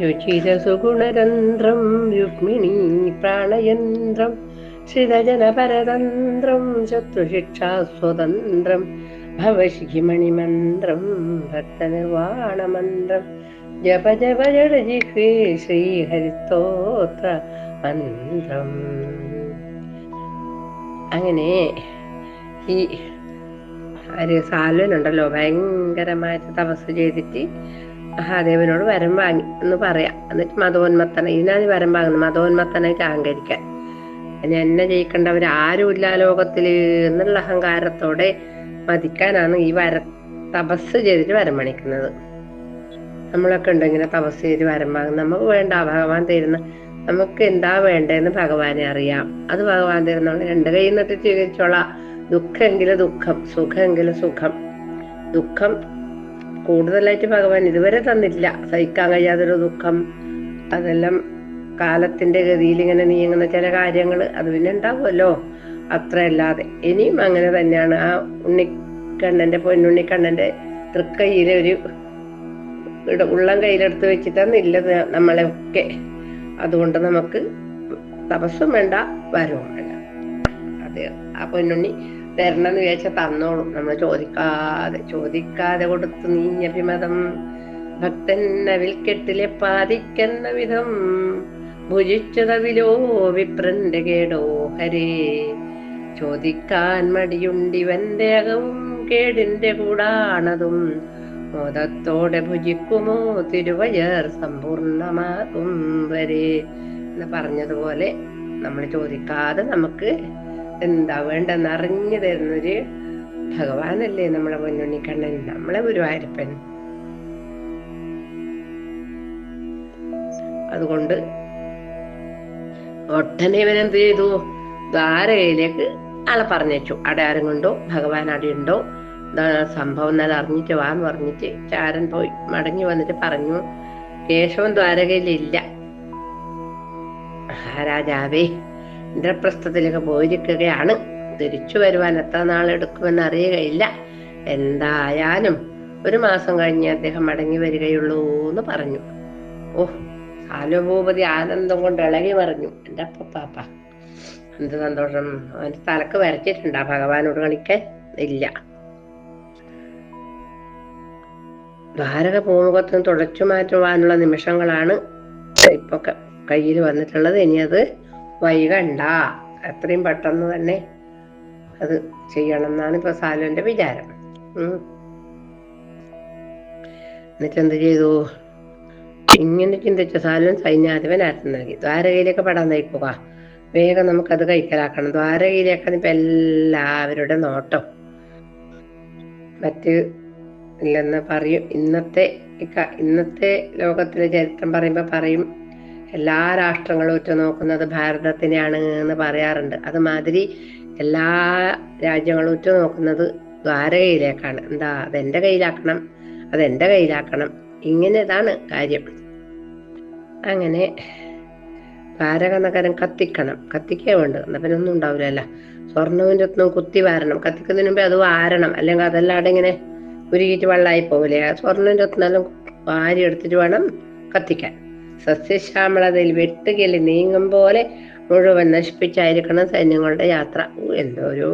രുചിരസുഗുണരന്ധ്രം രുക്മിണീ പ്രാണയന്ത്രം ശ്രിതജനപരതന്ത്രം ശത്രുശിക്ഷാസ്വതന്ത്രം ഭവശിഖിമണിമന്ത്രം ഭക്തനിർവാണമന്ത്രം ജപ ജപ ജഡജിഹ്വേ ശ്രീഹരിസ്തോത്ര മന്ത്രം. അങ്ങനെ ഈ ഒരു സാൽവനുണ്ടല്ലോ ഭയങ്കരമായിട്ട് തപസ് ചെയ്തിട്ട് മഹാദേവനോട് വരം വാങ്ങി എന്ന് പറയാം. എന്നിട്ട് മതോന്മത്തന ഇതിനാണ് വരം വാങ്ങുന്നത്. മതോന്മത്തനായിട്ട് അഹങ്കരിക്കാൻ. എന്നെ ജയിക്കേണ്ടവർ ആരുമില്ല ലോകത്തിൽ എന്നുള്ള അഹങ്കാരത്തോടെ മതിക്കാനാണ് ഈ വര തപസ് ചെയ്തിട്ട് വരം പണിക്കുന്നത് നമ്മളൊക്കെ ഉണ്ട് ഇങ്ങനെ തപസ് ചെയ്ത് വരം വാങ്ങുന്നത്. നമുക്ക് വേണ്ട ഭഗവാൻ തരുന്ന നമുക്ക് എന്താ വേണ്ടതെന്ന് ഭഗവാനെ അറിയാം. അത് ഭഗവാൻ തരുന്ന രണ്ട് കൈ നിന്നിട്ട് സ്വീകരിച്ചോളാം ദുഃഖമെങ്കിലും ദുഃഖം സുഖമെങ്കിലും സുഖം. ദുഃഖം കൂടുതലായിട്ട് ഭഗവാൻ ഇതുവരെ തന്നില്ല സഹിക്കാൻ കഴിയാത്തൊരു ദുഃഖം അതെല്ലാം കാലത്തിന്റെ ഗതിയിൽ ഇങ്ങനെ നീങ്ങുന്ന ചില കാര്യങ്ങൾ അത് പിന്നെ ഉണ്ടാവുമല്ലോ. അത്രയല്ലാതെ. ഇനിയും അങ്ങനെ തന്നെയാണ്. ആ ഉണ്ണിക്കണ്ണന്റെ പൊന്നുണ്ണിക്കണ്ണന്റെ തൃക്കൈയിലെ ഒരു ഉള്ളം കയ്യിലെടുത്ത് വെച്ചിട്ടാണ് ഇല്ലത് നമ്മളെയൊക്കെ. അതുകൊണ്ട് നമുക്ക് തപസ്സും വേണ്ട വരവും വേണ്ട. അതെ. ആ പൊന്നുണ്ണി തരണമെന്ന് വിചാരിച്ചാൽ തന്നോളും. നമ്മൾ ചോദിക്കാതെ ചോദിക്കാതെ കൊടുത്തു നീഞ്ഞഭിമതം ഭക്തൻ കെട്ടിലെ പാതിക്കുന്ന വിധം ഭുജിച്ചതവിലോ വിപ്രന്റെ കേടോ? ഹരേ ചോദിക്കാൻ മടിയുണ്ടിവന്റെ അകവും കേടിന്റെ കൂടാണതും മോദത്തോടെ ഭുജിക്കുമോ? തിരുവയർ സമ്പൂർണമാകും വരെ. എന്ന് പറഞ്ഞതുപോലെ നമ്മൾ ചോദിക്കാതെ നമുക്ക് എന്താ വേണ്ടെന്ന് അറിഞ്ഞു തരുന്നൊരു ഭഗവാനല്ലേ നമ്മളെ പൊന്നുണ്ണിക്കണ്ണൻ നമ്മളെ ഗുരുവായൂരപ്പൻ. അതുകൊണ്ട് ഒട്ടനെ ഇവൻ എന്ത് ചെയ്തു? ദ്വാരകയിലേക്ക് ആളെ പറഞ്ഞു അവിടെ ആരും കൊണ്ടോ? ഭഗവാൻ അവിടെ ഉണ്ടോ? സംഭവം എന്നാൽ അറിഞ്ഞിട്ട് വാന്ന് പറഞ്ഞിട്ട് ചാരൻ പോയി. മടങ്ങി വന്നിട്ട് പറഞ്ഞു കേശവൻ ദ്വാരകയിലില്ല മഹാരാജാവേ ഇന്ദ്രപ്രസ്ഥത്തിലേക്ക് പോയിരിക്കുകയാണ്. തിരിച്ചു വരുവാൻ എത്ര നാളെടുക്കുമെന്ന് അറിയുകയില്ല. എന്തായാലും ഒരു മാസം കഴിഞ്ഞ് അദ്ദേഹം മടങ്ങി വരികയുള്ളൂ എന്ന് പറഞ്ഞു. ഓ സാനുഭൂപതി ആനന്ദം കൊണ്ട് ഇളകി മറിഞ്ഞു. എന്റെ അപ്പാപ്പ എന്ത് സന്തോഷം. അവന്റെ തലക്ക് വരച്ചിട്ടുണ്ടാ ഭഗവാനോട് കളിക്കാൻ? ഇല്ല. ദ്വാരക പൂമുഖത്തും തുടച്ചു മാറ്റുവാനുള്ള നിമിഷങ്ങളാണ് ഇപ്പൊ കയ്യിൽ വന്നിട്ടുള്ളത്. ഇനി അത് വൈകണ്ട. എത്രയും പെട്ടെന്ന് തന്നെ അത് ചെയ്യണം എന്നാണ് ഇപ്പൊ സാലുവിന്റെ വിചാരം. എന്നിട്ട് എന്ത് ചെയ്തു? ഇങ്ങനെ ചിന്തിച്ച. സാലുവൻ സൈന്യാധിപനായിരുന്നു നൽകി ദ്വാരകയിലേക്ക് പെടാൻ നയിക്കുക. വേഗം നമുക്കത് കൈക്കലാക്കണം. ദ്വാരകയിലേക്കാണ് ഇപ്പൊ എല്ലാവരുടെ നോട്ടം. മറ്റ് ഇല്ലെന്ന് പറയും. ഇന്നത്തെ ഇന്നത്തെ ലോകത്തിലെ ചരിത്രം പറയുമ്പോ പറയും എല്ലാ രാഷ്ട്രങ്ങളും ഒറ്റ നോക്കുന്നത് ഭാരതത്തിനെയാണ് എന്ന് പറയാറുണ്ട്. അതുമാതിരി എല്ലാ രാജ്യങ്ങളും ഒറ്റ ഉറ്റുനോക്കുന്നത് ദ്വാരകയിലേക്കാണ് എന്താ അതെന്റെ കയ്യിലാക്കണം? അതെന്റെ കയ്യിലാക്കണം? ഇങ്ങനെ ഇതാണ് കാര്യം. അങ്ങനെ ദ്വാരക നഗരം കത്തിക്കണം. കത്തിക്കേ വേണ്ടത്. എന്നാ പിന്നെ ഒന്നും ഉണ്ടാവില്ലല്ല. സ്വർണവും രത്നവും കുത്തി വാരണം. കത്തിക്കുന്നതിന് മുമ്പേ അത് വാരണം. അല്ലെങ്കിൽ അതല്ലാതെ ഇങ്ങനെ ഉരുകിയിട്ട് വെള്ളമായി പോകില്ലേ ആ സ്വർണം രത്നെല്ലാം വാരി എടുത്തിട്ട് വേണം കത്തിക്കാൻ. സസ്യശ്യാമളതയിൽ വെട്ടുകിളി നീങ്ങും പോലെ മുഴുവൻ നശിപ്പിച്ചായിരിക്കണം സൈന്യങ്ങളുടെ യാത്ര. എന്തോരോ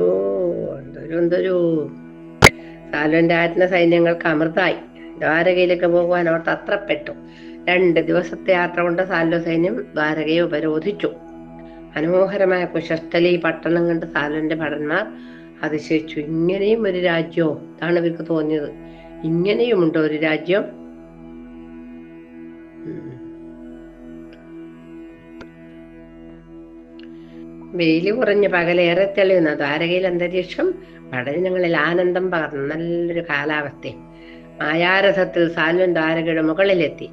എന്തോരോ എന്തോരോ. സാലുവിന്റെ ആത്മ സൈന്യങ്ങൾക്ക് അമൃതായി. ദ്വാരകയിലേക്ക് പോകുവാൻ അവർ തത്രപ്പെട്ടു രണ്ട് ദിവസത്തെ യാത്ര കൊണ്ട് സാലു സൈന്യം ദ്വാരകയെ ഉപരോധിച്ചു. മനോഹരമായ കുശസ്ഥലി പട്ടണം കണ്ട് സാലുവിന്റെ ഭടന്മാർ അതിശയിച്ചു. ഇങ്ങനെയും ഒരു രാജ്യമോ ഇതാണ് ഇവർക്ക് തോന്നിയത്. ഇങ്ങനെയുമുണ്ടോ ഒരു രാജ്യം. വെയിൽ കുറഞ്ഞ് പകലേറെ തെളിയുന്ന. ദ്വാരകയിൽ അന്തരീക്ഷം പഠനങ്ങളിൽ ആനന്ദം പകർന്നു. നല്ലൊരു കാലാവസ്ഥയും മായാരഥത്തിൽ സാൽവൻ ദ്വാരകയുടെ മുകളിലെത്തി.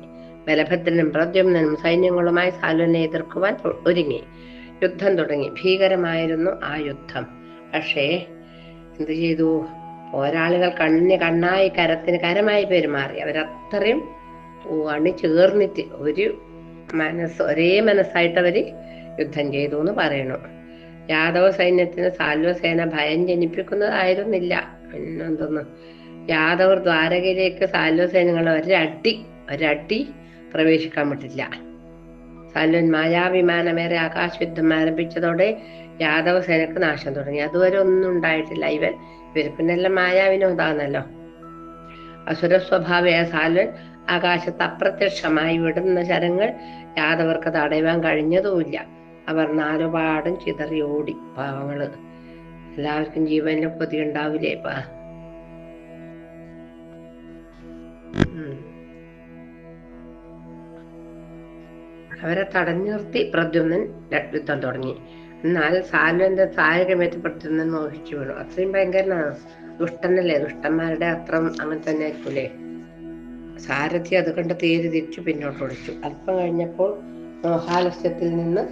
ബലഭദ്രനും പ്രദ്യുമ്നും സൈന്യങ്ങളുമായി സാലുവിനെ എതിർക്കുവാൻ ഒരുങ്ങി. യുദ്ധം തുടങ്ങി. ഭീകരമായിരുന്നു ആ യുദ്ധം. പക്ഷേ എന്ത് ചെയ്തു? പോരാളികൾ കണ്ണിന് കണ്ണായി കരത്തിന് കരമായി പെരുമാറി. അവരത്രയും അണി ചേർന്നിട്ട് ഒരു മനസ്സ് ഒരേ മനസ്സായിട്ട് അവർ യുദ്ധം ചെയ്തു എന്ന് പറയണു യാദവ സൈന്യത്തിന് സാൽവ സേന ഭയം ജനിപ്പിക്കുന്നതായിരുന്നില്ല. പിന്നെന്തോന്ന്? യാദവർ ദ്വാരകയിലേക്ക് സാൽവ സൈന്യങ്ങൾ ഒരടി ഒരടി പ്രവേശിക്കാൻ പറ്റില്ല സാലുൻ മായാവിമാനമേറെ ആകാശയുദ്ധം ആരംഭിച്ചതോടെ യാദവ സേനക്ക് നാശം തുടങ്ങി. അതുവരെ ഒന്നും ഉണ്ടായിട്ടില്ല. ഇവൻ ഇവർ പിന്നെല്ലാം മായാവിനോദാന്നല്ലോ അസുര സ്വഭാവിയ സാൽവൻ ആകാശത്ത് അപ്രത്യക്ഷമായി വിടുന്ന ശരങ്ങൾ യാദവർക്ക് തടയുവാൻ കഴിഞ്ഞതുമില്ല. അവർ നാലുപാടും ചിതറി ഓടി. പാവങ്ങൾ. എല്ലാവർക്കും ജീവനിൽ കൊതി ഉണ്ടാവില്ലേ പാ? അവരെ തടഞ്ഞു നിർത്തി പ്രദ്യുമ്നൻ യുദ്ധം തുടങ്ങി. എന്നാൽ സാലുവിന്റെ താരകമേറ്റ് പ്രദ്യുമ്നൻ മോഹിച്ചു വീണു. അത്രയും ഭയങ്കരനാണ് ദുഷ്ടനല്ലേ? ദുഷ്ടന്മാരുടെ അത്രം അങ്ങനെ തന്നെ ആയിരിക്കൂലേ? സാരഥി അത് കണ്ട് തേര് തിരിച്ചു പിന്നോട്ട് ഒളിച്ചു അല്പം കഴിഞ്ഞപ്പോൾ മോഹാലസ്യത്തിൽ നിന്ന്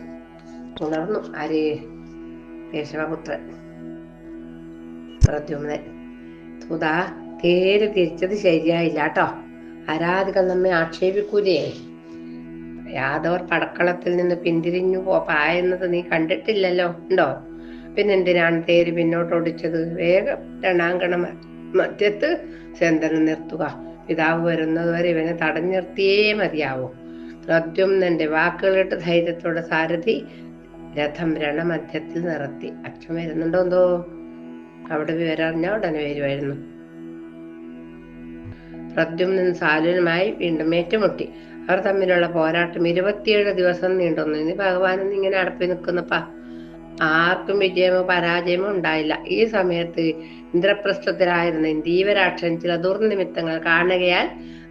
ഉണർന്നു ആര് കേശവപുത്രൻ? പ്രദ്യുമ്നൻ. തുതാ തേര് തിരിച്ചത് ശരിയായില്ല കേട്ടോ ആരാധികൾ നമ്മെ ആക്ഷേപിക്കൂലേ? യാദവർ പടക്കളത്തിൽ നിന്ന് പിന്തിരിഞ്ഞു പോ പായുന്നത് നീ കണ്ടിട്ടില്ലല്ലോ ഉണ്ടോ? പിന്നെ എന്തിനാണ് തേര് പിന്നോട്ട് ഓടിച്ചത്? വേഗം രണാങ്കണ മധ്യത്ത് ചന്ദനം നിർത്തുക. പിതാവ് വരുന്നത് വരെ ഇവനെ തടഞ്ഞു നിർത്തിയേ മതിയാവൂ. പ്രദ്യുമ്നന്റെ വാക്കുകളിട്ട് ധൈര്യത്തോടെ സാരഥി രഥം രണമധ്യത്തിൽ നിർത്തി അച്ഛൻ വരുന്നുണ്ടോ എന്തോ? അവിടെ വിവരറിഞ്ഞ ഉടനെ വരുമായിരുന്നു പ്രദ്യുമ്നൻ സാലുനുമായി വീണ്ടും ഏറ്റുമുട്ടി. അവർ തമ്മിലുള്ള പോരാട്ടം ഇരുപത്തിയേഴ് ദിവസം നീണ്ടുന്നു. ഇനി ഭഗവാൻ ഇങ്ങനെ അടപ്പി നിൽക്കുന്നപ്പാ. ആർക്കും വിജയമോ പരാജയമോ ഉണ്ടായില്ല. ഈ സമയത്ത് ഇന്ദ്രപ്രസ്ഥത്തിലായിരുന്ന ജീവരാക്ഷൻ ചില ദുർനിമിത്തങ്ങൾ കാണുകയാൽ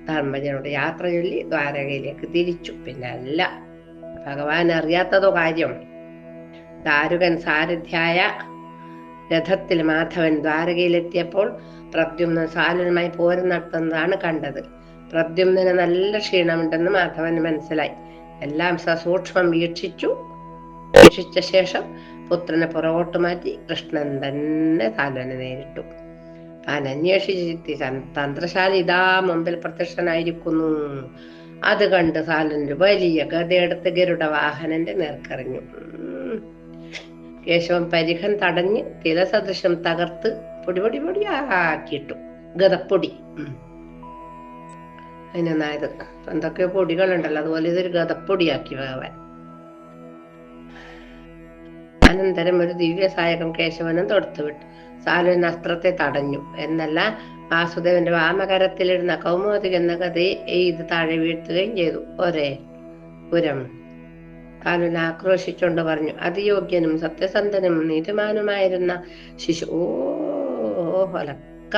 ധർമ്മജനോട് യാത്ര ചൊല്ലി ദ്വാരകയിലേക്ക് തിരിച്ചു. പിന്നല്ല ഭഗവാൻ അറിയാത്തതോ കാര്യം? ദാരുകൻ സാരഥ്യായ രഥത്തിൽ മാധവൻ ദ്വാരകയിലെത്തിയപ്പോൾ പ്രദ്യുമ്നൻ സാലനുമായി പോരം നടത്തുന്നതാണ് കണ്ടത്. പ്രദ്യുമ്നന് നല്ല ക്ഷീണമുണ്ടെന്ന് മാധവന് മനസ്സിലായി. എല്ലാം സസൂക്ഷ്മം വീക്ഷിച്ചു. വീക്ഷിച്ച ശേഷം പുത്രനെ പുറകോട്ട് മാറ്റി കൃഷ്ണൻ തന്നെ സാലനെ നേരിട്ടു. താൻ അന്വേഷിച്ചെത്തി തന്ത്രശാലി ഇതാ മുമ്പിൽ പ്രത്യക്ഷനായിരിക്കുന്നു. അത് കണ്ട് സാലൻ വലിയ ഗതയെടുത്ത് ഗരുഡ വാഹനന്റെ നേർക്കറിഞ്ഞു ഉം. കേശവൻ പരിഖൻ തടഞ്ഞ് തിലസദൃശം തകർത്ത് പൊടി പൊടി പൊടി ആക്കിയിട്ടു ഗതപ്പൊടി അതിനൊന്നായത്. എന്തൊക്കെയോ പൊടികളുണ്ടല്ലോ. അതുപോലെ ഇതൊരു ഗതപ്പൊടിയാക്കി ഭഗവാൻ അനന്തരം ഒരു ദിവ്യ സായകം കേശവനും തൊടുത്തുവിട്ടു സാലുവൻ അസ്ത്രത്തെ തടഞ്ഞു. എന്നല്ല വാസുദേവന്റെ വാമകരത്തിലിരുന്ന കൗമോദിക എന്ന കഥയെ ഇത് താഴെ വീഴ്ത്തുകയും ചെയ്തു. ഒരേ പുരം. കാലുവിനെ ആക്രോശിച്ചുകൊണ്ട് പറഞ്ഞു. അതിയോഗ്യനും സത്യസന്ധനും നീതിമാനുമായിരുന്ന ശിശു ഓ ഒലക്ക.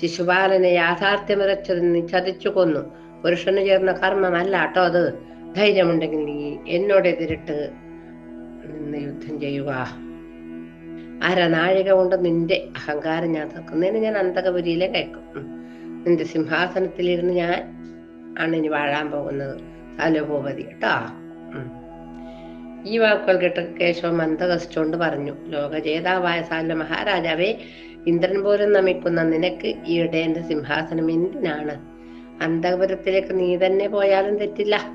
ശിശുപാലനെ യാഥാർത്ഥ്യമിറച്ചത് നീ ചതിച്ചു കൊന്നു. പുരുഷന് ചേർന്ന കർമ്മമല്ല കേട്ടോ അത്. ധൈര്യമുണ്ടെങ്കിൽ നീ എന്നോട് എതിരിട്ട് നിന്ന് യുദ്ധം ചെയ്യുക. അരനാഴിക കൊണ്ട് നിന്റെ അഹങ്കാരം ഞാൻ തക്കുന്നതിന് ഞാൻ അന്തകപുരിയിലെ കേൾക്കും. നിന്റെ സിംഹാസനത്തിലിരുന്ന് ഞാൻ ആണ് ഇനി വാഴാൻ പോകുന്നത്. സാലോഭൂപതി കേട്ടോ. ഈ വാക്കുകൾ കേട്ട് കേശവ മന്ദഹസിച്ചുകൊണ്ട് പറഞ്ഞു ലോകജേതാവായ സാല മഹാരാജാവേ ഇന്ദ്രൻ പോലും നമിക്കുന്ന നിനക്ക് ഈയിടെ എന്റെ സിംഹാസനം എന്തിനാണ്? അന്തപുരത്തിലേക്ക് നീ തന്നെ പോയാലും തെറ്റില്ല.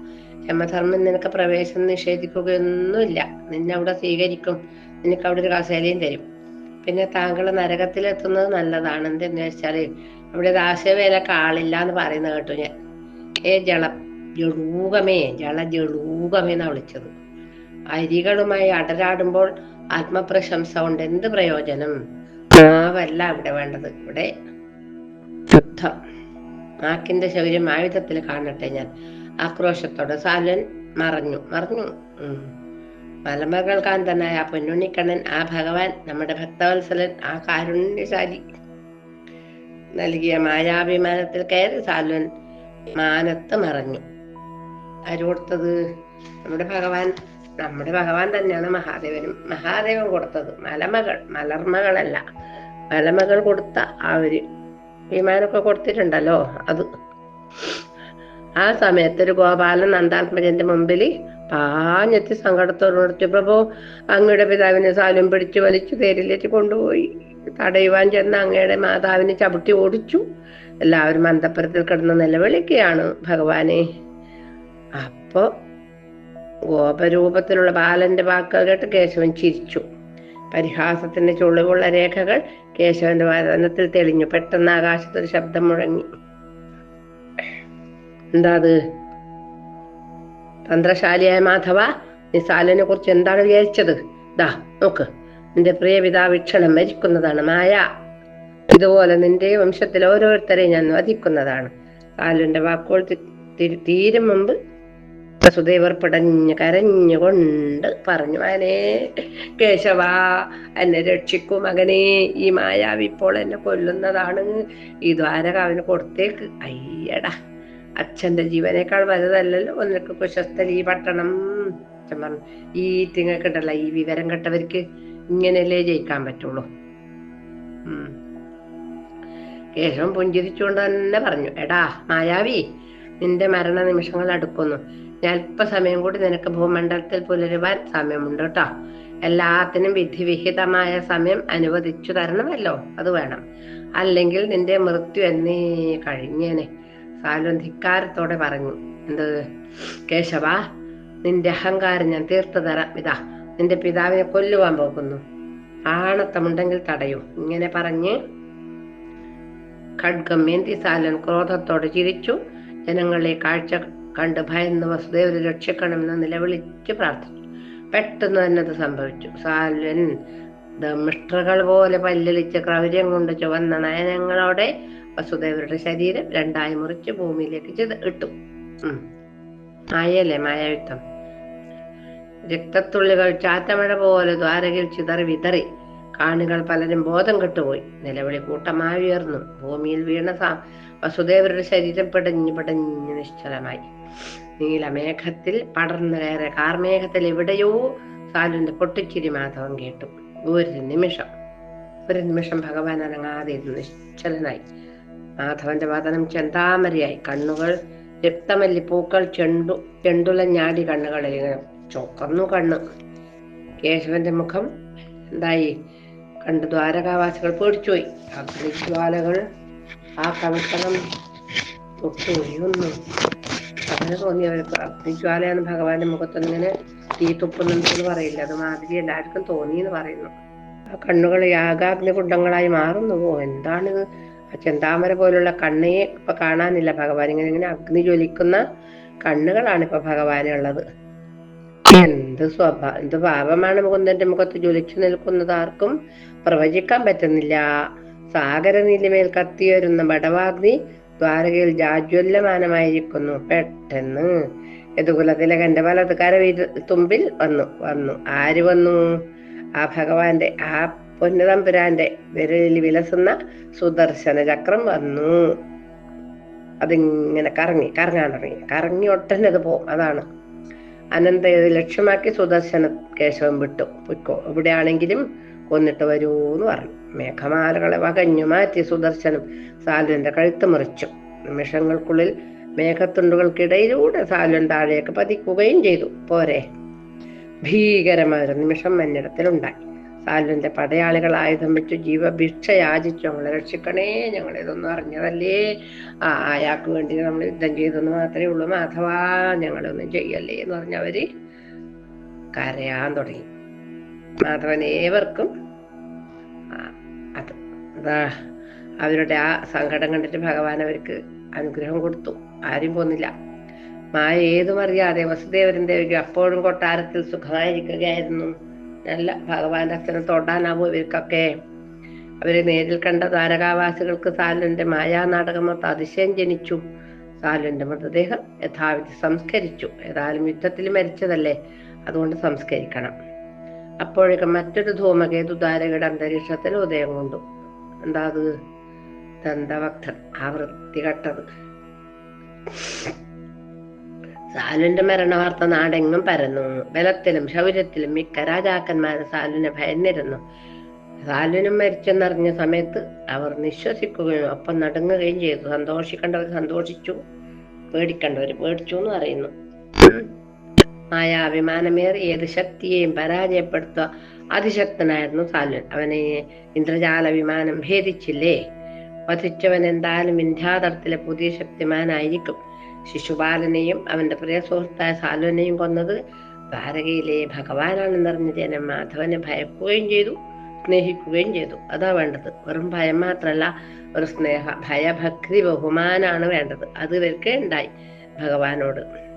യമധർമ്മൻ നിനക്ക് പ്രവേശനം നിഷേധിക്കുകയൊന്നുമില്ല. നിന്നെ അവിടെ സ്വീകരിക്കും. നിനക്ക് അവിടെ ഒരു കസേലയും തരും. പിന്നെ താങ്കൾ നരകത്തിലെത്തുന്നത് നല്ലതാണ് എന്തെന്ന് വെച്ചാൽ അവിടെ ദാസ്യവേലക്ക് കാളില്ല എന്ന് പറയുന്ന കേട്ടു ഞാൻ. ഏ ജള ജളൂകമേ ജള ജളൂകമേ എന്നാ വിളിച്ചത്. അരികളുമായി അടരാടുമ്പോൾ ആത്മപ്രശംസ കൊണ്ട് എന്ത് പ്രയോജനം? നാവല്ല ഇവിടെ വേണ്ടത്. ഇവിടെ യുദ്ധം നാക്കിന്റെ ശൗര്യം ആയുധത്തിൽ കാണട്ടെ ഞാൻ. ആക്രോശത്തോടെ സാലൻ മറഞ്ഞു. മറഞ്ഞു. മലമകൾ കാന്തനായ ആ പൊന്നുണ്ണിക്കണ്ണൻ ആ ഭഗവാൻ നമ്മുടെ ഭക്തവത്സലൻ ആ കാരുണ്യശാലി. നൽകിയ മായാഭിമാനത്തിൽ കയറി സാലുവൻ മാനത്ത് മറഞ്ഞു. ആരോടുത്തത് നമ്മുടെ ഭഗവാൻ നമ്മുടെ ഭഗവാൻ തന്നെയാണ് മഹാദേവനും. മഹാദേവൻ കൊടുത്തത് മലമകൾ മലർമകളല്ല. മലമകൾ കൊടുത്ത ആ ഒരു വിമാനമൊക്കെ കൊടുത്തിട്ടുണ്ടല്ലോ അത്. ആ സമയത്ത് ഒരു ഗോപാലൻ നന്ദാത്മജന്റെ മുമ്പിൽ പാഞ്ഞെത്തി സങ്കടത്തോട് നിർത്തി പ്രഭു അങ്ങയുടെ പിതാവിനെ സാലും പിടിച്ചു വലിച്ചു തേരിലേക്ക് കൊണ്ടുപോയി. തടയുവാൻ ചെന്ന അങ്ങയുടെ മാതാവിനെ ചവിട്ടി ഓടിച്ചു. എല്ലാവരും അന്തപ്പുരത്തിൽ കിടന്ന് നിലവിളിക്കുകയാണ് ഭഗവാനെ. അപ്പോ ഗോപരൂപത്തിലുള്ള ബാലന്റെ വാക്കുകൾ കേട്ട് കേശവൻ ചിരിച്ചു. പരിഹാസത്തിന്റെ ചുളിവുള്ള രേഖകൾ കേശവന്റെ വദനത്തിൽ തെളിഞ്ഞു. പെട്ടെന്ന് ആകാശത്തൊരു ശബ്ദം മുഴങ്ങി. എന്താ അത്? തന്ത്രശാലിയായ മാധവ നീ സാലനെ കുറിച്ച് എന്താണ് വിചാരിച്ചത്? ദാ നോക്ക്. നിന്റെ പ്രിയ പിതാ ഇക്ഷണം മരിക്കുന്നതാണ് മായ. ഇതുപോലെ നിന്റെ വംശത്തിൽ ഓരോരുത്തരെയും ഞാൻ വധിക്കുന്നതാണ്. സാലുവിന്റെ വാക്കുകൾ തീരും മുമ്പ് വസുദേവർ പിടഞ്ഞ് കരഞ്ഞുകൊണ്ട് പറഞ്ഞു മകനെ കേശവ എന്നെ രക്ഷിക്കൂ മകനെ ഈ മായാവ് ഇപ്പോൾ എന്നെ കൊല്ലുന്നതാണ്. ഈ ദ്വാരക അവന് കൊടുത്തേക്ക്. അയ്യടാ അച്ഛന്റെ ജീവനേക്കാൾ വലുതല്ലല്ലോ ഒന്നിക്ക് ഈ പട്ടണം. പറഞ്ഞു ഈ തിങ്ങൾക്കുണ്ടല്ല ഈ വിവരം കെട്ടവർക്ക് ഇങ്ങനെയല്ലേ ജയിക്കാൻ പറ്റുള്ളൂ. കേശവൻ പുഞ്ചിരിച്ചുകൊണ്ട് തന്നെ പറഞ്ഞു എടാ മായാവി നിന്റെ മരണ നിമിഷങ്ങൾ അടുക്കുന്നു. അല്പസമയം കൂടി നിനക്ക് ഭൂമണ്ഡലത്തിൽ പുലരുവാൻ സമയമുണ്ട് കേട്ടോ. എല്ലാത്തിനും വിധിവിഹിതമായ സമയം അനുവദിച്ചു തരണമല്ലോ അത് വേണം. അല്ലെങ്കിൽ നിന്റെ മൃത്യു എന്നീ കഴിഞ്ഞേനെ സാലും ധിക്കാരത്തോടെ പറഞ്ഞു. എന്ത്? കേശവ നിന്റെ അഹങ്കാരം ഞാൻ തീർത്തു തരാം ഇതാ നിന്റെ പിതാവിനെ കൊല്ലുവാൻ പോകുന്നു. ആണത്തമുണ്ടെങ്കിൽ തടയൂ. ഇങ്ങനെ പറഞ്ഞ് ഖഡ്ഗം മേന്തി സാലൻ ക്രോധത്തോടെ ചിരിച്ചു. ജനങ്ങളെ കാഴ്ച കണ്ട് ഭയന്ന് വസുദേവരെ രക്ഷിക്കണമെന്ന് നിലവിളിച്ച് പ്രാർത്ഥിച്ചു. പെട്ടെന്ന് തന്നെ അത് സംഭവിച്ചു. സാലൻ ദമിഷ്ട്രകൾ പോലെ പല്ലലിച്ച ക്രൗര്യം കൊണ്ട് ചുവന്ന നയനങ്ങളോടെ വസുദേവരുടെ ശരീരം രണ്ടായി മുറിച്ച് ഭൂമിയിലേക്ക് ചെയ്ത് ഇട്ടു. മായല്ലേ മായായുക്തം രക്തത്തുള്ളികൾ ചാറ്റമഴ പോലെ ദ്വാരകയിൽ ചിതറി വിതറി. കാണികൾ പലരും ബോധം കെട്ടുപോയി. നിലവിളി കൂട്ടമായി ഉയർന്നു. ഭൂമിയിൽ വീണ വസുദേവരുടെ ശരീരം പിടഞ്ഞു പിടഞ്ഞു നിശ്ചലമായി. നീലമേഘത്തിൽ പടർന്നു കയറിയ കാർമേഘത്തിൽ എവിടെയോ സാലുവിന്റെ പൊട്ടിച്ചിരി മാധവൻ കേട്ടു. ഒരു നിമിഷം. ഒരു നിമിഷം ഭഗവാൻ അനങ്ങാതെ ഇരുന്നു നിശ്ചലനായി. മാധവന്റെ വാദനം ചെന്താമരയായി. കണ്ണുകൾ രക്തമല്ലി പൂക്കൾ ചെണ്ടു ചെണ്ടുലഞ്ഞാടി കണ്ണുകളിൽ ഇങ്ങനെ ചൊക്കന്നു കണ്ണ്. കേശവന്റെ മുഖം എന്തായി? കണ്ട് ദ്വാരകാവാസികൾ പേടിച്ചുപോയി. അഗ്നിജ്വാലകൾ ആ കവിത്തണം തൊട്ടുയൊഴിയുന്നു അങ്ങനെ തോന്നി അവർക്ക് അഗ്നിജ്വാലയാണ് ഭഗവാന്റെ മുഖത്ത് ഇങ്ങനെ തീ തുപ്പുന്നുണ്ടെന്ന് പറയില്ല. അത് മാതിരി എല്ലാവർക്കും തോന്നി എന്ന് പറയുന്നു. ആ കണ്ണുകൾ യാഗാഗ്നി കുണ്ടങ്ങളായി മാറുന്നുവോ എന്താണിത്? ആ ചെന്താമര പോലുള്ള കണ്ണയെ ഇപ്പൊ കാണാനില്ല. ഭഗവാൻ ഇങ്ങനെ ഇങ്ങനെ അഗ്നി ജ്വലിക്കുന്ന കണ്ണുകളാണ് ഇപ്പൊ ഭഗവാനുള്ളത് എന്ത് സ്വഭാ എന്ത് പാപമാണ് മുകുന്ദന്റെ മുഖത്ത് ജ്വലിച്ചു നിൽക്കുന്നത്? ആർക്കും പ്രവചിക്കാൻ പറ്റുന്നില്ല. സാഗര നീലിമേൽ കത്തിയുയരുന്ന ബടവാഗ്നി ദ്വാരകയിൽ ജാജ്വല്യമാനമായിരിക്കുന്നു. പെട്ടെന്ന് യദുകുലതിലകന്റെ വലത് കരവീര തുമ്പിൽ വന്നു. വന്നു. ആര് വന്നു? ആ ഭഗവാന്റെ ആ പൊന്നുതമ്പുരാന്റെ വിരലിൽ വിലസുന്ന സുദർശന ചക്രം വന്നു. അതിങ്ങനെ കറങ്ങി കറങ്ങാൻ തുടങ്ങി കറങ്ങി ഒട്ടന്നെ അത് പോവും. അതാണ്. അനന്ത ഇത് ലക്ഷ്യമാക്കി സുദർശന കേശവൻ വിട്ടു. പൊയ്ക്കോ. എവിടെയാണെങ്കിലും കൊന്നിട്ട് വരൂ എന്ന് പറഞ്ഞു. മേഘമാലകളെ വകഞ്ഞു മാറ്റി സുദർശനം സാലുവിന്റെ കഴുത്ത് മുറിച്ചു. നിമിഷങ്ങൾക്കുള്ളിൽ മേഘത്തുണ്ടുകൾക്കിടയിലൂടെ സാലുവൻ താഴേക്ക് പതിക്കുകയും ചെയ്തു. പോരെ. ഭീകരമായ ഒരു നിമിഷം മന്നിടത്തിലുണ്ടായി സാലുവിന്റെ പടയാളികൾ ആയുധം വെച്ചു ജീവഭിക്ഷ യാചിച്ചു. ഞങ്ങളെ രക്ഷിക്കണേ. ഞങ്ങൾ ഇതൊന്നും അറിഞ്ഞതല്ലേ? ആ അയാൾക്ക് വേണ്ടി നമ്മൾ യുദ്ധം ചെയ്തെന്ന് മാത്രമേ ഉള്ളൂ. മാധവാ ഞങ്ങളൊന്നും ചെയ്യല്ലേ? എന്ന് പറഞ്ഞവര് കരയാൻ തുടങ്ങി. മാധവൻ ഏവർക്കും അത് അതാ അവരുടെ ആ സങ്കടം കണ്ടിട്ട് ഭഗവാൻ അവർക്ക് അനുഗ്രഹം കൊടുത്തു. ആരും പോന്നില്ല. മായ ഏതും അറിയാതെ വസുദേവരന്റെ ഒരു അപ്പോഴും കൊട്ടാരത്തിൽ സുഖമായിരിക്കുകയായിരുന്നു. നല്ല ഭഗവാന്റെ അച്ഛനെ തൊടാനാവും ഇവർക്കൊക്കെ. അവരെ നേരിൽ കണ്ട താരകാവാസികൾക്ക് സാലുന്റെ മായാ നാടകമൊത്ത് അതിശയം ജനിച്ചു. സാലുന്റെ മൃതദേഹം യഥാവിധി സംസ്കരിച്ചു. ഏതായാലും യുദ്ധത്തിൽ മരിച്ചതല്ലേ? അതുകൊണ്ട് സംസ്കരിക്കണം. അപ്പോഴേക്കും മറ്റൊരു ധൂമകേതു ദ്വാരകയുടെ അന്തരീക്ഷത്തിൽ ഉദയം കൊണ്ടു. എന്താ അത്? ദന്തഭക്തൻ ആ വൃത്തികെട്ടത് സാലുവിന്റെ മരണവാർത്ത നാടെങ്ങും പരന്നു. ബലത്തിലും ശൗര്യത്തിലും മിക്ക രാജാക്കന്മാരും സാലുവിനെ ഭയന്നിരുന്നു. സാലുവിനും മരിച്ചെന്നറിഞ്ഞ സമയത്ത് അവർ നിശ്വസിക്കുകയും ഒപ്പം നടുങ്ങുകയും ചെയ്തു. സന്തോഷിക്കേണ്ടവർ സന്തോഷിച്ചു പേടിക്കേണ്ടവർ പേടിച്ചു എന്ന് പറയുന്നു. മായാഭിമാനമേറി ഏത് ശക്തിയെയും പരാജയപ്പെടുത്തുക അതിശക്തനായിരുന്നു സാലുൻ അവനെ ഇന്ദ്രജാല വിമാനം ഭേദിച്ചില്ലേ? വധിച്ചവൻ എന്തായാലും ഇന്ധ്യാതരത്തിലെ പുതിയ ശക്തിമാനായിരിക്കും. ശിശുപാലനെയും അവന്റെ പ്രിയ സുഹൃത്തായ സാലുവിനെയും കൊന്നത് ദ്വാരകയിലെ ഭഗവാനാണെന്നറിഞ്ഞ ജനം മാധവനെ ഭയക്കുകയും ചെയ്തു സ്നേഹിക്കുകയും ചെയ്തു. അതാ വേണ്ടത്. വെറും ഭയം മാത്രമല്ല ഒരു സ്നേഹ ഭയഭക്തി ബഹുമാനാണ് വേണ്ടത്. അത് ഇവർക്ക് ഉണ്ടായി ഭഗവാനോട്.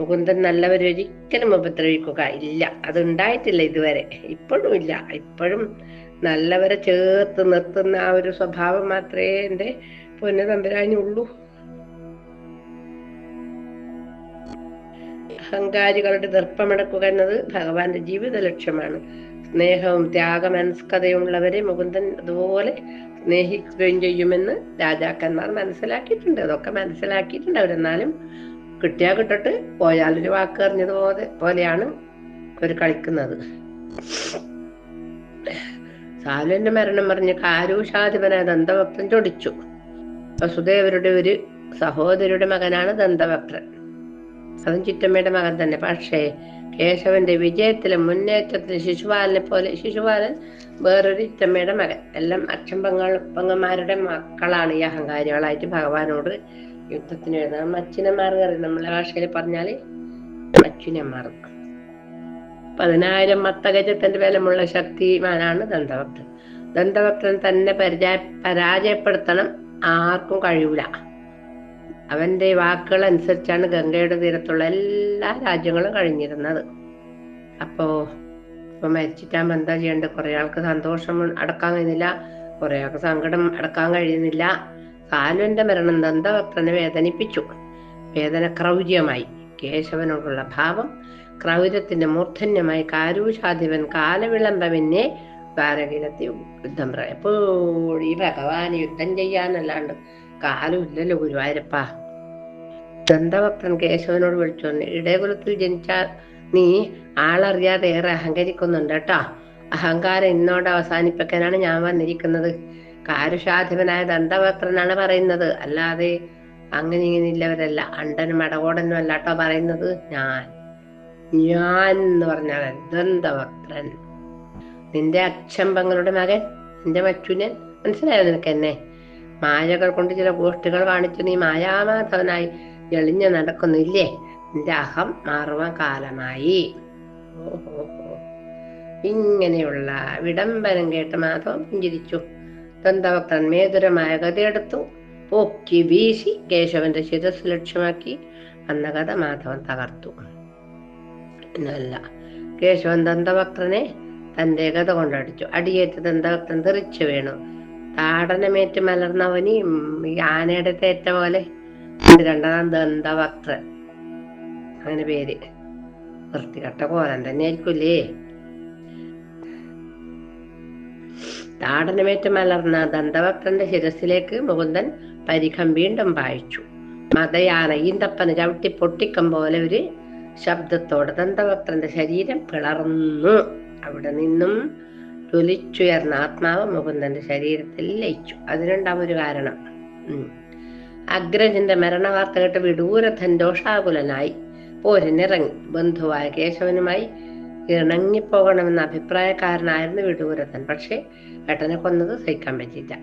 മുകുന്ദൻ നല്ലവരൊരിക്കലും ഉപദ്രവിക്കുക ഇല്ല. അത് ഉണ്ടായിട്ടില്ല ഇതുവരെ. ഇപ്പോഴും ഇല്ല ഇപ്പോഴും നല്ലവരെ ചേർത്ത് നിർത്തുന്ന ആ ഒരു സ്വഭാവം മാത്രമേ എന്റെ പൊന്നു തമ്പുരാനുള്ളൂ അഹങ്കാരികളുടെ ദർപ്പമടക്കുക എന്നത് ഭഗവാന്റെ ജീവിത ലക്ഷ്യമാണ്. സ്നേഹവും ത്യാഗമനസ്കതയും ഉള്ളവരെ മുകുന്ദൻ അതുപോലെ സ്നേഹിക്കുകയും ചെയ്യുമെന്ന് രാജാക്കന്മാർ മനസ്സിലാക്കിയിട്ടുണ്ട്. അതൊക്കെ മനസ്സിലാക്കിയിട്ടുണ്ട് അവരെന്നാലും കിട്ടിയാ കിട്ടട്ട്. പോയാലൊരു വാക്ക് അറിഞ്ഞത് പോലെ പോലെയാണ് അവർ കളിക്കുന്നത്. സാലുവിന്റെ മരണം പറഞ്ഞ് കാരൂഷാധിപനെ ദന്തഭക്തൻ ചൊടിച്ചു വസുദേവരുടെ ഒരു സഹോദരിയുടെ മകനാണ് ദന്തഭക്തൻ അതും ചിറ്റമ്മയുടെ മകൻ തന്നെ. പക്ഷേ കേശവന്റെ വിജയത്തിലും മുന്നേറ്റത്തിലും ശിശുപാലനെ പോലെ ശിശുപാലൻ വേറൊരു ചിറ്റമ്മയുടെ മകൻ. എല്ലാം അച്ഛൻ പങ്ങൾ പങ്ങന്മാരുടെ മക്കളാണ് ഈ അഹങ്കാരികളായിട്ട് ഭഗവാനോട് യുദ്ധത്തിന് എഴുതുന്നത് മച്ചിനന്മാർ അറിയാം. നമ്മളെ ഭാഷയിൽ പറഞ്ഞാൽ മച്ചിനന്മാർ പതിനായിരം മത്തഗജത്തിന്റെ ബലമുള്ള ശക്തിമാനാണ് ദന്തഭക്തൻ ദന്തഭക്തൻ തന്നെ പരിചയ പരാജയപ്പെടുത്തണം. ആർക്കും കഴിയൂല. അവന്റെ വാക്കുകൾ അനുസരിച്ചാണ് ഗംഗയുടെ തീരത്തുള്ള എല്ലാ രാജ്യങ്ങളും കഴിഞ്ഞിരുന്നത്. അപ്പോ ഇപ്പൊ മരിച്ചിട്ടാകുമ്പോ എന്താ ചെയ്യേണ്ടത്? കുറെ ആൾക്ക് സന്തോഷം അടക്കാൻ കഴിയുന്നില്ല. കുറെ ആൾക്ക് സങ്കടം അടക്കാൻ കഴിയുന്നില്ല. സാലുവിന്റെ മരണം നന്ദവർത്തനെ വേദനിപ്പിച്ചു. വേദന ക്രൗര്യമായി. കേശവനോടുള്ള ഭാവം ക്രൗര്യത്തിന്റെ മൂർധന്യമായി കാരൂഷാധിപൻ കാലവിളംബമെന്നെ ദ്വാരകയിലെത്തി യുദ്ധം പറയാം എപ്പോഴും ഈ ഭഗവാൻ യുദ്ധം ചെയ്യാനല്ലാണ്ട് കാലമില്ലല്ലോ ഗുരുവായൂരപ്പ. ദന്തഭക്തൻ കേശവനോട് വിളിച്ചു ഇടയകുലത്തിൽ ജനിച്ച നീ ആളറിയാതെ ഏറെ അഹങ്കരിക്കുന്നുണ്ട് കേട്ടോ. അഹങ്കാരം ഇന്നോട് അവസാനിപ്പിക്കാനാണ് ഞാൻ വന്നിരിക്കുന്നത്. കാരുഷാധിപനായ ദണ്ഡപത്രനാണ് പറയുന്നത്. അല്ലാതെ അങ്ങനെ ഇങ്ങനെ ഇല്ലവരല്ല അണ്ടനും അടകോടനും അല്ലാട്ടോ പറയുന്നത് ഞാൻ. ഞാൻ എന്ന് പറഞ്ഞാൽ ദന്തപത്രൻ നിന്റെ അച്ഛമ്പങ്ങളുടെ മകൻ നിന്റെ മച്ചുനൻ. മനസ്സിലായോ നിനക്ക് എന്നെ? മായകൾ കൊണ്ട് ചില ഗോഷ്ഠികൾ കാണിച്ചു നീ മായാമാധവനായി എളിഞ്ഞു നടക്കുന്നില്ലേ? നിന്റെ അഹം മാറുവാൻ കാലമായി. ഇങ്ങനെയുള്ള വിടംബനം കേട്ട് മാധവൻ പുഞ്ചിരിച്ചു. ദന്തഭക്തൻ തന്മേതുരമായ കഥയെടുത്തു പൊക്കി വീശി കേശവന്റെ ശിരസ് ലക്ഷ്യമാക്കി. അന്ന കഥ മാധവൻ തകർത്തു. എന്നല്ല കേശവൻ ദന്തഭക്തനെ തന്റെ ഗത കൊണ്ടടിച്ചു. അടിയേറ്റ് ദന്തഭക്തൻ തെറിച്ചു വീണു. താടനമേറ്റ് മലർന്നവന് ആനയുടെ തേറ്റ പോലെ. രണ്ടാം ദന്തഭക്തൻ അങ്ങനെ പേര്. വൃത്തികെട്ട കോലം തന്നെ ആയിരിക്കൂലേ താടനമേറ്റ് മലർന്ന ദന്തവക്രന്റെ ശിരസിലേക്ക് മുകുന്ദൻ പരിഖം വീണ്ടും പായിച്ചു. മതയാന ഈന്തപ്പന് ചവിട്ടി പൊട്ടിക്കം പോലെ ഒരു ശബ്ദത്തോടെ ദന്തവക്രന്റെ ശരീരം പിളർന്നു. അവിടെ നിന്നും ജ്വലിച്ചുയർന്ന ആത്മാവ് മുകുന്ദന്റെ ശരീരത്തിൽ ലയിച്ചു. അതിനുണ്ടാവും ഒരു കാരണം. അഗ്രജന്റെ മരണവാർത്ത കേട്ട് വിഡൂരഥൻ ദോഷാകുലനായി. പോരിനിറങ്ങി. ബന്ധുവായ കേശവനുമായി ഇണങ്ങിപ്പോകണമെന്ന അഭിപ്രായക്കാരനായിരുന്നു വിഡൂരഥൻ. പക്ഷേ ഏട്ടനെ കൊന്നത് സഹിക്കാൻ പറ്റിയില്ല.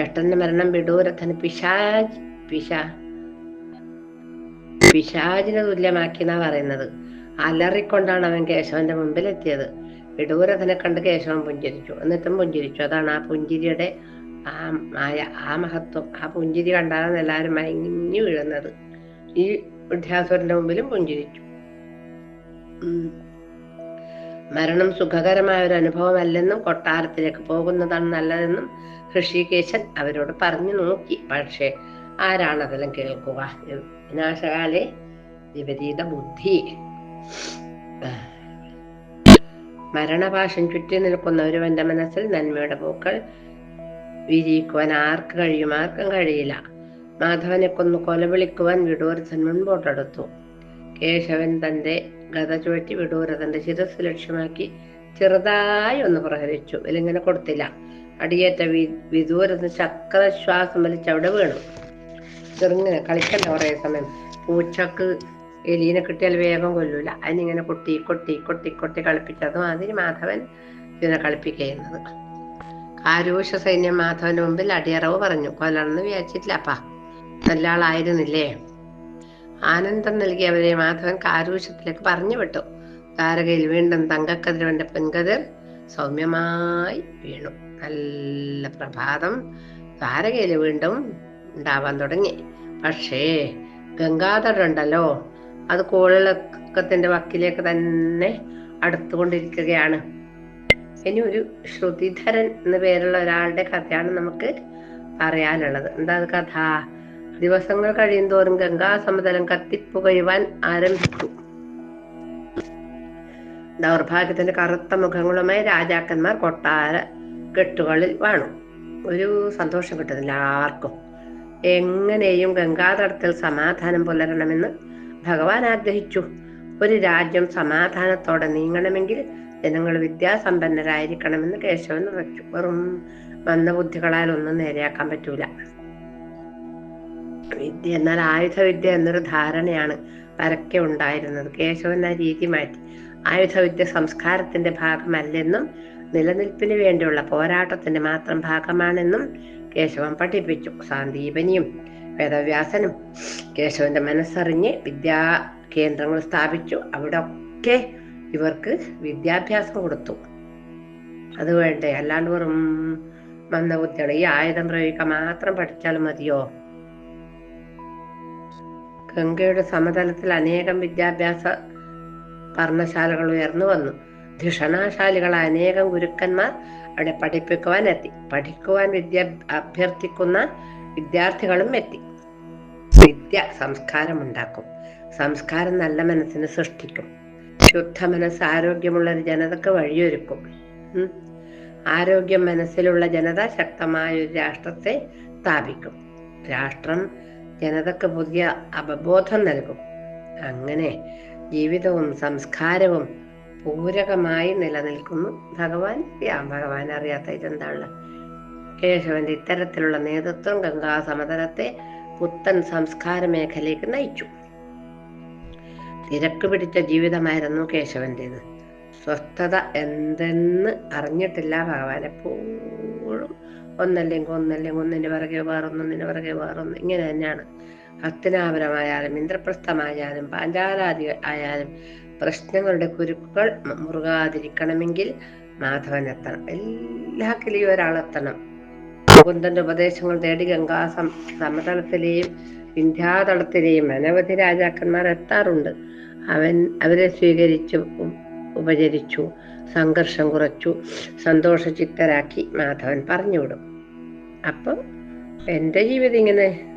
ഏട്ടന്റെ മരണം വിഡൂരഥന് പിശാജ് പിശാ പിശാജിന് തുല്യമാക്കി എന്നാ പറയുന്നത്. അലറിക്കൊണ്ടാണ് അവൻ കേശവന്റെ മുമ്പിൽ എത്തിയത് വിഡൂരഥനെ കണ്ട് കേശവൻ പുഞ്ചിരിച്ചു. എന്നിട്ടും പുഞ്ചിരിച്ചു. അതാണ് ആ പുഞ്ചിരിയുടെ ആ മായ ആ മഹത്വം. ആ പുഞ്ചിരി കണ്ടാണ് എല്ലാവരും മയങ്ങി വീഴുന്നത്. ഈ വിദ്യാസുരന്റെ മുമ്പിലും പുഞ്ചിരിച്ചു. മരണം സുഖകരമായ ഒരു അനുഭവമല്ലെന്നും കൊട്ടാരത്തിലേക്ക് പോകുന്നതാണ് നല്ലതെന്നും ഋഷികേശൻ അവരോട് പറഞ്ഞു നോക്കി. പക്ഷേ ആരാണതെല്ലാം കേൾക്കുക? വിനാശകാലെ വിപരീത ബുദ്ധി. മരണപാശം ചുറ്റി നിൽക്കുന്ന ഒരുവന്റെ മനസ്സിൽ നന്മയുടെ പൂക്കൾ വിരിയിക്കുവാൻ ആർക്ക് കഴിയും? ആർക്കും കഴിയില്ല. മാധവനെ കൊന്നു കൊലവിളിക്കുവാൻ വിഡൂരഥൻ മുൻപോട്ടെടുത്തു കേശവൻ തന്റെ ഗത ചുഴറ്റി വിഡൂരഥന്റെ ശിരസ് ലക്ഷ്യമാക്കി ചെറുതായി ഒന്ന് പ്രഹരിച്ചു. ഇതിലിങ്ങനെ കൊടുത്തില്ല. അടിയേറ്റ വി വിദൂരത്തിന് ശക്തശ്വാസം വലിച്ച് അവിടെ വീണു. ചെറുങ്ങനെ കളിക്കണ്ട കുറേ സമയം. പൂച്ചക്ക് എലീനെ കിട്ടിയാൽ വേഗം കൊല്ലൂല. അതിനിങ്ങനെ കൊട്ടി കൊട്ടി കൊട്ടി കൊട്ടി കളിപ്പിച്ചത് അതിന് മാധവൻ ഇതിനെ കളിപ്പിക്കുന്നത് കാരൂഷ സൈന്യം മാധവന്റെ മുമ്പിൽ അടിയറവ് പറഞ്ഞു. കൊല്ലണമെന്ന് വിചാരിച്ചിട്ടില്ല അപ്പാ. നല്ല ആളായിരുന്നില്ലേ ആനന്ദം നൽകിയവരെ മാധവൻ കാരൂഷത്തിലേക്ക് പറഞ്ഞു വിട്ടു. താരകയിൽ വീണ്ടും തങ്കക്കതിരവന്റെ പൊൻകതിർ സൗമ്യമായി വീണു. നല്ല പ്രഭാതം താരകയിൽ വീണ്ടും ഉണ്ടാവാൻ തുടങ്ങി. പക്ഷേ ഗംഗാധരുണ്ടല്ലോ അത് കോളിളക്കത്തിന്റെ വക്കിലേക്ക് തന്നെ അടുത്തുകൊണ്ടിരിക്കുകയാണ്. ഇനി ഒരു ശ്രുതിധരൻ എന്ന പേരുള്ള ഒരാളുടെ കഥയാണ് നമുക്ക് പറയാനുള്ളത്. എന്താ കഥ? ദിവസങ്ങൾ കഴിയുന്തോറും ഗംഗാസമതലം കത്തിപ്പുകയുവാൻ ആരംഭിച്ചു. ദൗർഭാഗ്യത്തിന്റെ കറുത്ത മുഖങ്ങളുമായി രാജാക്കന്മാർ കൊട്ടാര കെട്ടുകളിൽ വാണു. ഒരു സന്തോഷം കിട്ടുന്നില്ല ആർക്കും എങ്ങനെയും ഗംഗാതടത്തിൽ സമാധാനം പുലരണമെന്ന് ഭഗവാൻ ആഗ്രഹിച്ചു. ഒരു രാജ്യം സമാധാനത്തോടെ നീങ്ങണമെങ്കിൽ ജനങ്ങൾ വിദ്യാസമ്പന്നരായിരിക്കണമെന്ന് കേശവൻ ഉറച്ചു. വെറും മന്ദബുദ്ധികളാൽ ഒന്നും നേരെയാക്കാൻ പറ്റൂല. വിദ്യ. എന്നാൽ ആയുധ വിദ്യ എന്നൊരു ധാരണയാണ് പരക്കെ ഉണ്ടായിരുന്നത്. കേശവൻ ആ രീതി മാറ്റി. ആയുധവിദ്യ സംസ്കാരത്തിന്റെ ഭാഗമല്ലെന്നും നിലനിൽപ്പിന് വേണ്ടിയുള്ള പോരാട്ടത്തിന്റെ മാത്രം ഭാഗമാണെന്നും കേശവൻ പഠിപ്പിച്ചു. സാന്ദീപനിയും വേദവ്യാസനും കേശവന്റെ മനസ്സറിഞ്ഞ് വിദ്യാ കേന്ദ്രങ്ങൾ സ്ഥാപിച്ചു. അവിടെ ഒക്കെ ഇവർക്ക് വിദ്യാഭ്യാസം കൊടുത്തു. അത് വേണ്ടേ? അല്ലാണ്ട് വെറും മന്ദബുദ്ധിയാണ് ഈ ആയുധം പ്രയോഗിക്കാൻ മാത്രം പഠിച്ചാൽ മതിയോ? ഗംഗയുടെ സമതലത്തിൽ അനേകം വിദ്യാഭ്യാസ പർണശാലകൾ ഉയർന്നു വന്നു. ധിഷണാശാലികളായ അനേകം ഗുരുക്കന്മാർ അവിടെ പഠിപ്പിക്കുവാൻ എത്തി. പഠിക്കുവാൻ വിദ്യ അഭ്യർത്ഥിക്കുന്ന വിദ്യാർത്ഥികളും എത്തി. വിദ്യ സംസ്കാരം ഉണ്ടാക്കും സംസ്കാരം നല്ല മനസ്സിനെ സൃഷ്ടിക്കും. ശുദ്ധ മനസ്സ് ആരോഗ്യമുള്ള ഒരു ജനതക്ക് വഴിയൊരുക്കും. ആരോഗ്യം മനസ്സിലുള്ള ജനത ശക്തമായ ഒരു രാഷ്ട്രത്തെ സ്ഥാപിക്കും. രാഷ്ട്രം ജനതക്ക് പുതിയ അവബോധം നൽകും. അങ്ങനെ ജീവിതവും സംസ്കാരവും പൂരകമായി നിലനിൽക്കുന്നു. ഭഗവാൻ ഭഗവാൻ അറിയാത്ത ഇതെന്താണ്? കേശവന്റെ ഇത്തരത്തിലുള്ള നേതൃത്വം ഗംഗാ സമതലത്തെ പുത്തൻ സംസ്കാര മേഖലയിലേക്ക് നയിച്ചു. തിരക്ക് പിടിച്ച ജീവിതമായിരുന്നു കേശവന്റേത്. സ്വസ്ഥത എന്തെന്ന് അറിഞ്ഞിട്ടില്ല ഭഗവാൻ എപ്പോഴും. ഒന്നല്ലെങ്കിൽ ഒന്നല്ലെങ്കിൽ ഒന്നിന്റെ പിറകെ വേറൊന്നൊന്നിന്റെ പിറകെ വേറൊന്ന് ഇങ്ങനെ തന്നെയാണ്. ഹസ്തിനാപുരമായാലും ഇന്ദ്രപ്രസ്ഥമായാലും പാഞ്ചാലാദി ആയാലും പ്രശ്നങ്ങളുടെ കുരുക്കുകൾ മുറുകാതിരിക്കണമെങ്കിൽ മാധവൻ എത്തണം. എല്ലാ കിളിയും ഒരാളെത്തണം മുകുന്ദന്റെ ഉപദേശങ്ങൾ തേടി ഗംഗാ സമതലത്തിലെയും വിന്ധ്യാതളത്തിലെയും അനവധി രാജാക്കന്മാർ എത്താറുണ്ട്. അവൻ അവരെ സ്വീകരിച്ചു ഉപചരിച്ചു. സംഘർഷം കുറച്ചു സന്തോഷചിത്തരാക്കി മാധവൻ പറഞ്ഞുവിടും. അപ്പൊ എന്റെ ജീവിതം ഇങ്ങനെ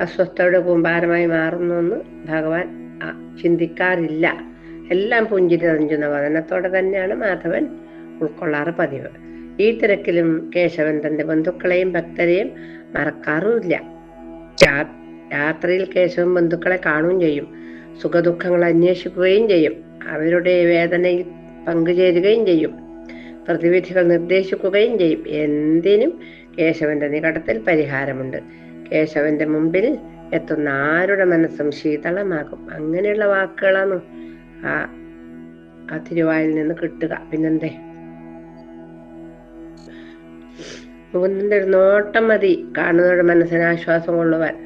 അസ്വസ്ഥയുടെ കൂമ്പാരമായി മാറുന്നു എന്ന് ഭഗവാൻ ചിന്തിക്കാറില്ല. എല്ലാം പുഞ്ചിരി തഞ്ചുന്ന വദനത്തോടെ തന്നെയാണ് മാധവൻ ഉൾക്കൊള്ളാറ് പതിവ്. ഈ തിരക്കിലും കേശവൻ തന്റെ ബന്ധുക്കളെയും ഭക്തരെയും മറക്കാറുമില്ല. രാത്രിയിൽ കേശവൻ ബന്ധുക്കളെ കാണുകയും ചെയ്യും. സുഖദുഃഖങ്ങൾ അന്വേഷിക്കുകയും ചെയ്യും. അവരുടെ വേദനയിൽ പങ്കുചേരുകയും ചെയ്യും. പ്രതിവിധികൾ നിർദ്ദേശിക്കുകയും ചെയ്യും. എന്തിനും കേശവന്റെ നികടത്തിൽ പരിഹാരമുണ്ട്. കേശവന്റെ മുമ്പിൽ എത്തുന്ന ആരുടെ മനസ്സും ശീതളമാകും. അങ്ങനെയുള്ള വാക്കുകളാണ് ആ ആ തിരുവായിൽ നിന്ന് കിട്ടുക. പിന്നെന്തേ? മുകുന്ദന്റെ ഒരു നോട്ടം മതി. കാണുന്നവരുടെ മനസ്സിന് ആശ്വാസം കൊള്ളുവാൻ.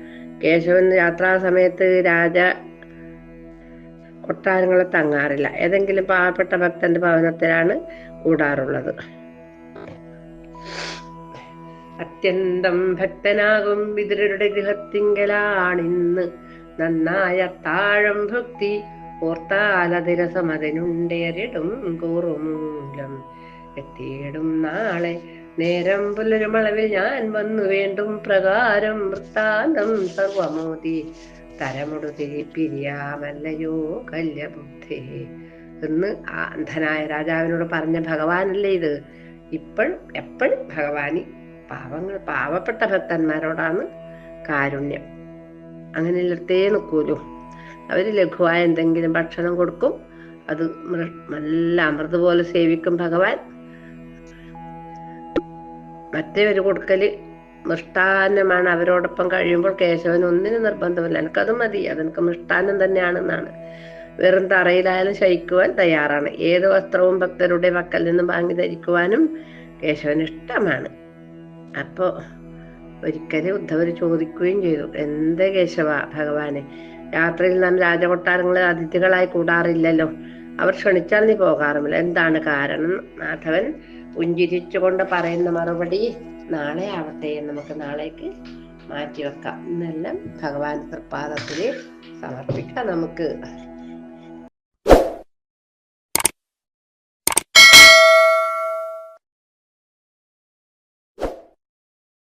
കേശവൻ യാത്രാ സമയത്ത് രാജ കൊട്ടാരങ്ങളെ തങ്ങാറില്ല. ഏതെങ്കിലും പാവപ്പെട്ട ഭക്തന്റെ ഭവനത്തിലാണ് കൂടാറുള്ളത്. അത്യന്തം ഭക്തനാകും വിതുരരുടെ ഗൃഹത്തിങ്കലാണിന്ന്. നന്നായ താഴം ഭക്തി ഓർത്താലതിരസം അതിനുണ്ടേറിടും കൂറുമൂലം. എത്തിയിടും നാളെ. നേരം പുലരുമളവിൽ ഞാൻ വന്നു വേണ്ടും പ്രകാരം വൃത്താന്തം സർവമോദി. തരമുടു പിരിയാമല്ലയോ കല്യബുദ്ധേ എന്ന് അന്ധനായ രാജാവിനോട് പറഞ്ഞ ഭഗവാനല്ലേ ഇത്. ഇപ്പോഴും എപ്പോഴും ഭഗവാനി പാവങ്ങൾ പാവപ്പെട്ട ഭക്തന്മാരോടാണ് കാരുണ്യം. അങ്ങനെ ഇല്ലത്തേ നിൽക്കൂലോ? അവർ ലഘുവായ എന്തെങ്കിലും ഭക്ഷണം കൊടുക്കും അത് നല്ല അമൃത് പോലെ സേവിക്കും ഭഗവാൻ. മറ്റേ ഒരു കൊടുക്കൽ മിഷ്ടാന്നമാണ് അവരോടൊപ്പം കഴിയുമ്പോൾ കേശവൻ ഒന്നിനും നിർബന്ധമില്ല. എനിക്കത് മതി. അതെനിക്ക് മിഷ്ടാന്നം തന്നെയാണെന്നാണ്. വെറും തറയിലായാലും ശയിക്കുവാൻ തയ്യാറാണ്. ഏത് വസ്ത്രവും ഭക്തരുടെ പക്കൽ നിന്നും വാങ്ങി ധരിക്കുവാനും കേശവന് ഇഷ്ടമാണ്. അപ്പോ ഒരിക്കലും ഉദ്ധവർ ചോദിക്കുകയും ചെയ്തു. എന്ത് കേശവ ഭഗവാനെ? യാത്രയിൽ നാം രാജകൊട്ടാരങ്ങളെ അതിഥികളായി കൂടാറില്ലല്ലോ. അവർ ക്ഷണിച്ചാൽ നീ പോകാറുമില്ല. എന്താണ് കാരണം? മാധവൻ പുഞ്ചിരിച്ചുകൊണ്ട് പറയുന്ന മറുപടി നാളെ ആവട്ടെ നമുക്ക് നാളേക്ക് മാറ്റിവെക്കാം. എന്നെല്ലാം ഭഗവാൻ കൃപാദത്തിൽ സമർപ്പിക്കാം. നമുക്ക്